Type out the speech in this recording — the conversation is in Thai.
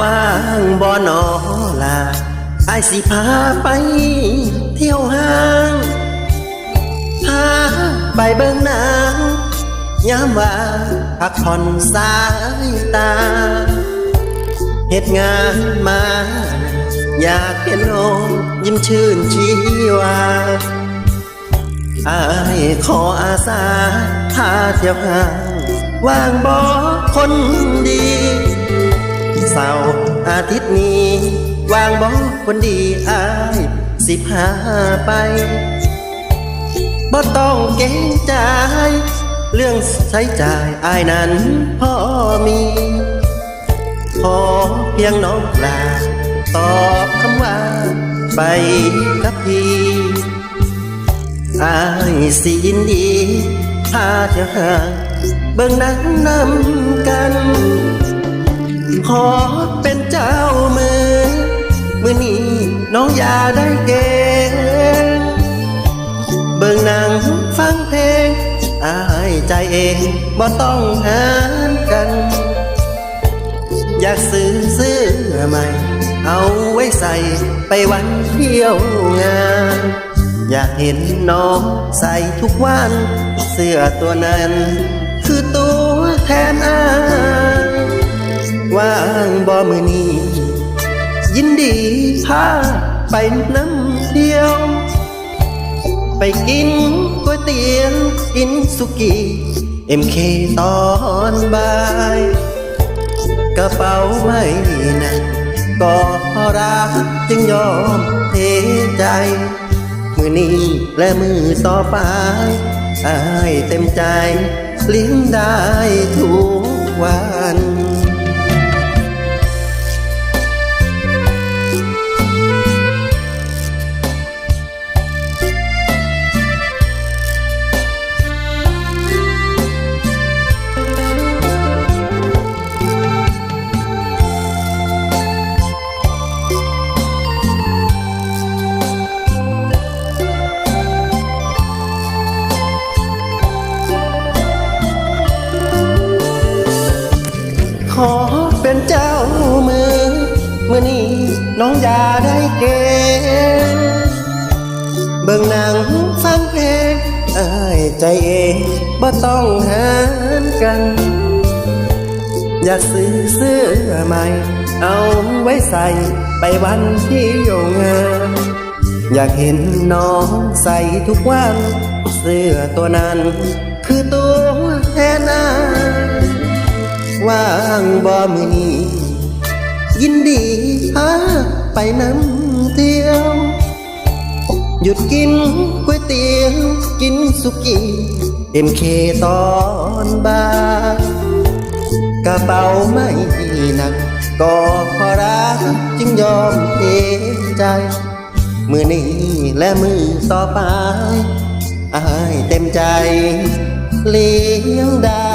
ว่างบ่หนอลาไอายสิพาไป เที่ยวห้างพาไปเบิ่งนังยามว่าพักผ่อนสายตาเหตุงานมา อยากเห็นน้องยิ้มชื่นชีวาอายขออาสาพาเที่ยวห้าง ว่างบ่คนดี เสาร์อาทิตย์นี้ วางบ่คนดีอายสิพาไปบ่ต้องเกรงใจ เรื่องใช้จ่ายอายนั้นพ่อมีขอเพียงน้องลาตอบคำว่า ไปกับพี่อายสิยินดีพาเที่างเบิ่งนังนำกัน ขอเป็นเจ้ามือเมื่อนี้น้องอย่าได้เกรงเบิ่งหนังฟังเพลง อายใจเองบ่ต้องหารกัน อยากซื้อเสื้อใหม่ เอาไว้ใส่ไปวันเที่ยวงานอยากเห็นน้องใส่ทุกวัน เสื้อตัวนั้น คือตัวแทนอาย ว่างบ่มือนี้ยินดีพาไปน้ำเที่ยว ไปกินก๋วยเตี๋ยวกินสุกี้เอ็มเคตอนบ่าย กระเป๋าไม่หนักก็รักจึงยอมเทใจ มือนี้และมือต่อไปอายเต็มใจเลี้ยงได้ทุกวัน มื่อนี้น้องอย่าได้เกรงเบิ่งหนังฟังเพลงอายใจเองบ่ต้องหารกัน อยากซื้อเสื้อใหม่ เอาไว้ใส่ไปวันที่โยงานอยากเห็นน้องใส่ทุกวัน เสื้อตัวนั้น คือตัวแทนอาว่างบ่มือนี้ ยินดีพาไปน้ำเที่ยว หยุดกินก๋วยเตี๋ยว กินสุกี้เอ็มเคตอนบ่ายกระเป๋าไม่หนัก ก็พราะรักจึงยอมเทใจ มือนี้และมือต่อไปอายเต็มใจ เลี้ยงได้